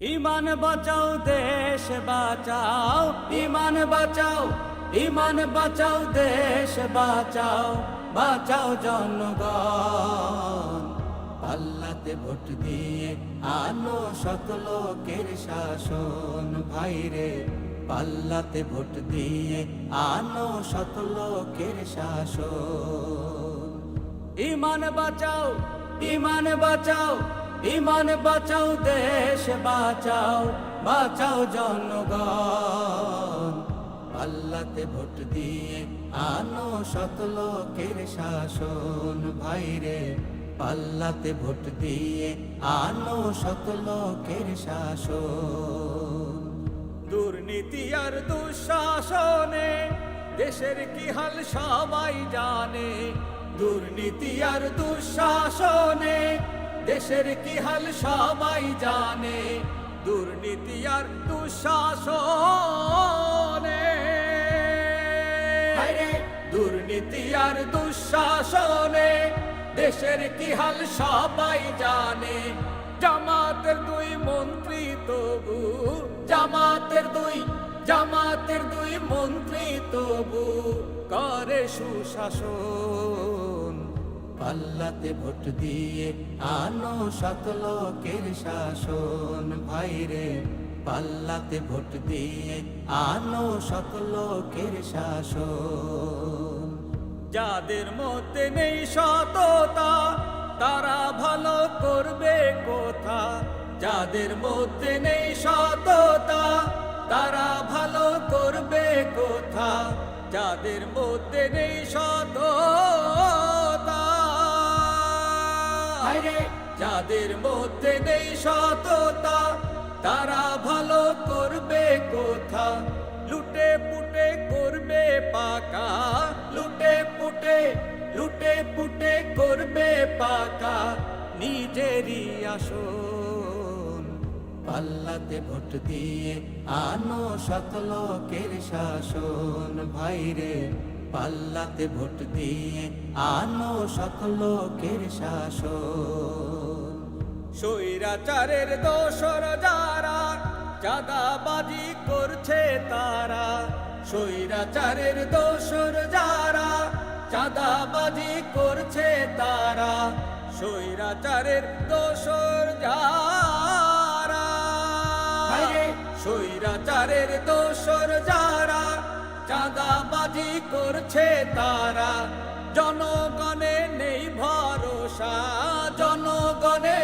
ইমান বাঁচাও, দেশ বাঁচাও। ইমান বাঁচাও ইমান বাঁচাও, দেশ বাঁচাও। বাঁচাও জনগণ। পাল্লাতে ভোট দিয়ে আনো শত লোকের শাসন। ভাইরে পাল্লাতে ভোট দিয়ে আনো শত লোকের শাসন। ইমান বাঁচাও ইমান বাঁচাও। ইমান বাঁচাও, দেশ বাঁচাও বাঁচাও জনগণ। পাল্লাতে ভোট দিয়ে আনো শত লোকের শাসন। ভাইরে পাল্লাতে ভোট দিয়ে আনো শত লোকের শাসন। দুর্নীতি আর দুঃশাসনে দেশের কি হাল সবাই জানে। দুর্নীতি আর দুঃশাসনে দেশের কি হাল সবাই জানে, দুর্নীতি আর দুঃশাসনে। দুর্নীতি আর দুঃশাসনে, দেশের কি হাল সবাই জানে। জামাতের দুই মন্ত্রী তবু, জামাতের দুই জামাতের দুই মন্ত্রী তবু, করে সুশাসন। পাল্লাতে ভোট দিয়ে আনো লোকের শাসন। ভাইরে পাল্লাতে ভোট দিয়ে আনো লোকের শাসন। যাদের মধ্যে নেই সততা, তারা ভালো করবে কোথা? যাদের মধ্যে নেই সততা, তারা ভালো করবে কোথা? যাদের মধ্যে নেই সততা হায়রে, যাদের মধ্যে নেই সততা তারা ভালো করবে কোথা? লুটে পুটে করবে পাকা। লুটে পুটে লুটে পুটে করবে পাকা। নিজেরই আসন পাল্লাতে ভোট দিয়ে আনো শত লোকের শাসন। ভাইরে পাল্লাতে ভোট দিয়ে আনো শত লোকের শাসন। স্বৈরাচারের দোসর যারা চাঁদাবাজি করছে তারা। স্বৈরাচারের দোসর যারা চাঁদাবাজি করছে তারা। স্বৈরাচারের দোসর যারা। স্বৈরাচারের দোসর যারা চাঁদাবাজি করছে তারা। জনগণে নেই ভরসা। জনগণে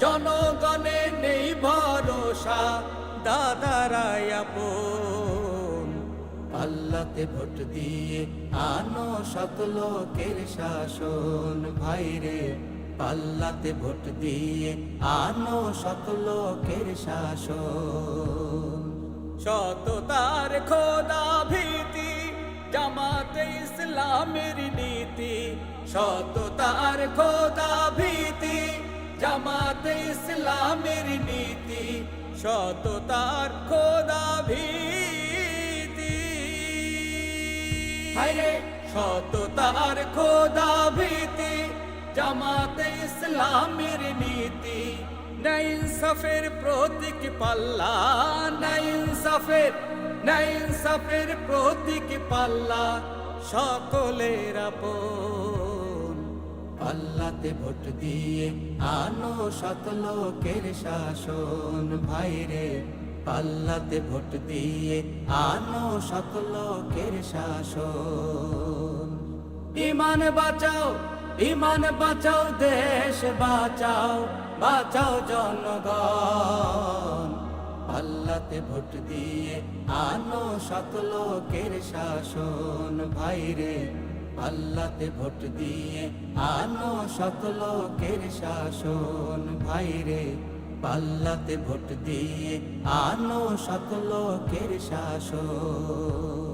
জনগণে নেই ভরসা। দাদারাই আপন। পাল্লাতে ভোট দিয়ে আনো শত লোকের শাসন। ভাইরে, পাল্লাতে ভোট দিয়ে আনো শত লোকের শাসন। সততার খোদা জামাতে ইসলামের নীতি সততার খোদা ভীতি। জামাতে ইসলামের নীতি সততার খোদা ভীতি। হায়রে সততার খোদা ভীতি, জামাতে ইসলামের নীতি। নাইনসাফের প্রতীক পাল্লা নাইনসাফের নাইনসাফের প্রতীক পাল্লা, সকলের আপন। পাল্লাতে ভোট দিয়ে আনো শত লোকের শাসন। ভাইরে, পাল্লাতে ভোট দিয়ে আনো শত লোকের শাসন। ইমান বাঁচাও ইমান বাঁচাও, দেশ বাঁচাও বাঁচাও জনগণ। পাল্লাতে ভোট দিয়ে আনো শত লোকের শাসন ভাইরে পাল্লাতে ভোট দিয়ে আনো শত লোকের শাসন ভাইরে পাল্লাতে ভোট দিয়ে আনো শত লোকের শাসন।